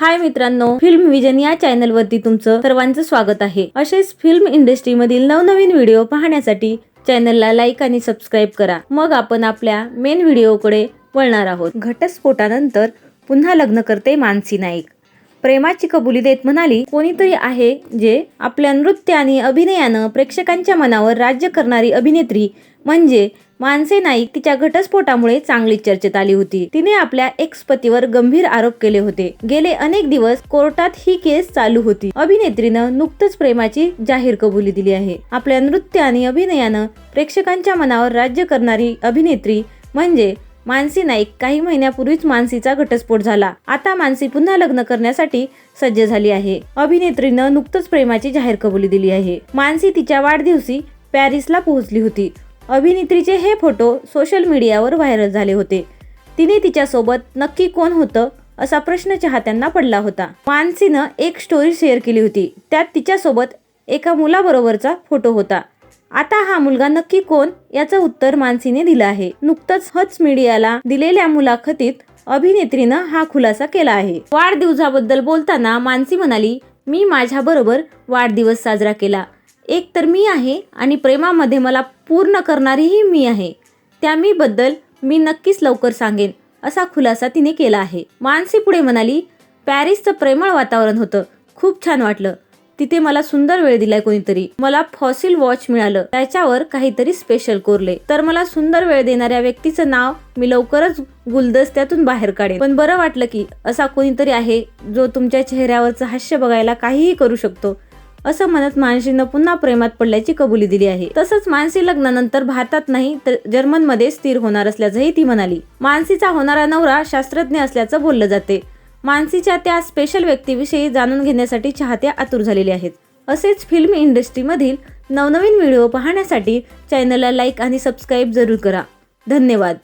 हाय मित्रांनो film vision या channel वरती तुमचं सर्वांचं स्वागत आहे. असेच फिल्म इंडस्ट्री मधील नवनवीन व्हिडिओ पाहण्यासाठी चॅनलला लाईक आणि सबस्क्राईब करा. मग आपण आपल्या मेन व्हिडिओकडे वळणार आहोत. घटस्फोटानंतर पुन्हा लग्न करते मानसी नाईक. प्रेमाची कबुली देत म्हणाली कोणीतरी आहे जे आपल्या नृत्य आणि अभिनयानं प्रेक्षकांच्या मनावर राज्य करणारी अभिनेत्री म्हणजे मानसी नाईक तिच्या घटस्फोटामुळे चांगली चर्चेत आली होती. तिने आपल्या एक्स पतीवर गंभीर आरोप केले होते. गेले अनेक दिवस कोर्टात ही केस चालू होती. अभिनेत्रीनं नुकतंच प्रेमाची जाहीर कबुली दिली आहे. आपल्या नृत्य आणि अभिनयानं प्रेक्षकांच्या मनावर राज्य करणारी अभिनेत्री म्हणजे मानसी नाईक काही महिन्यापूर्वीच मानसीचा घटस्फोट झाला. आता मानसी पुन्हा लग्न करण्यासाठी सज्ज झाली आहे. अभिनेत्रीनं नुकतंच प्रेमाची जाहीर कबुली दिली आहे. मानसी तिच्या वाढदिवशी पॅरिसला पोहोचली होती. अभिनेत्रीचे हे फोटो सोशल मीडियावर व्हायरल झाले होते. तिने तिच्यासोबत नक्की कोण होतं असा प्रश्न चाहत्यांना पडला होता. मानसीनं एक स्टोरी शेअर केली होती. त्यात तिच्यासोबत एका मुलाबरोबरचा फोटो होता. आता हा मुलगा नक्की कोण? याचं उत्तर मानसीने दिलं आहे. नुकतंच हच मीडियाला दिलेल्या मुलाखतीत अभिनेत्रीनं हा खुलासा केला आहे. वाढदिवसाबद्दल बोलताना मानसी म्हणाली मी माझ्याबरोबर वाढदिवस साजरा केला. एक तर मी आहे आणि प्रेमामध्ये मला पूर्ण करणारीही मी आहे. त्या मीबद्दल मी नक्कीच लवकर सांगेन असा खुलासा तिने केला आहे. मानसी पुढे म्हणाली पॅरिसचं प्रेमळ वातावरण होतं. खूप छान वाटलं. तिथे मला सुंदर वेळ दिलाय कोणीतरी. मला फॉसिल वॉच मिळालं. त्याच्यावर काहीतरी स्पेशल कोरले. तर मला सुंदर वेळ देणाऱ्या व्यक्तीचं नाव मी लवकरच गुलदस्त्यातून बाहेर काढेन. पण बरं वाटलं की असा कोणीतरी आहे जो तुमच्या चेहऱ्यावरचं हास्य बघायला काहीही करू शकतो. असं म्हणत मानसीनं पुन्हा प्रेमात पडल्याची कबुली दिली आहे. तसंच मानसी लग्नानंतर भारतात नाही तर जर्मनमध्ये स्थिर होणार असल्याचंही ती म्हणाली. मानसीचा होणारा नवरा शास्त्रज्ञ असल्याचं बोललं जाते. मानसीच्या त्या स्पेशल व्यक्तीविषयी जाणून घेण्यासाठी चाहत्या आतुर झालेले आहेत. असेच फिल्म इंडस्ट्रीमधील नवनवीन व्हिडिओ पाहण्यासाठी चॅनलला लाईक आणि सबस्क्राईब जरूर करा. धन्यवाद.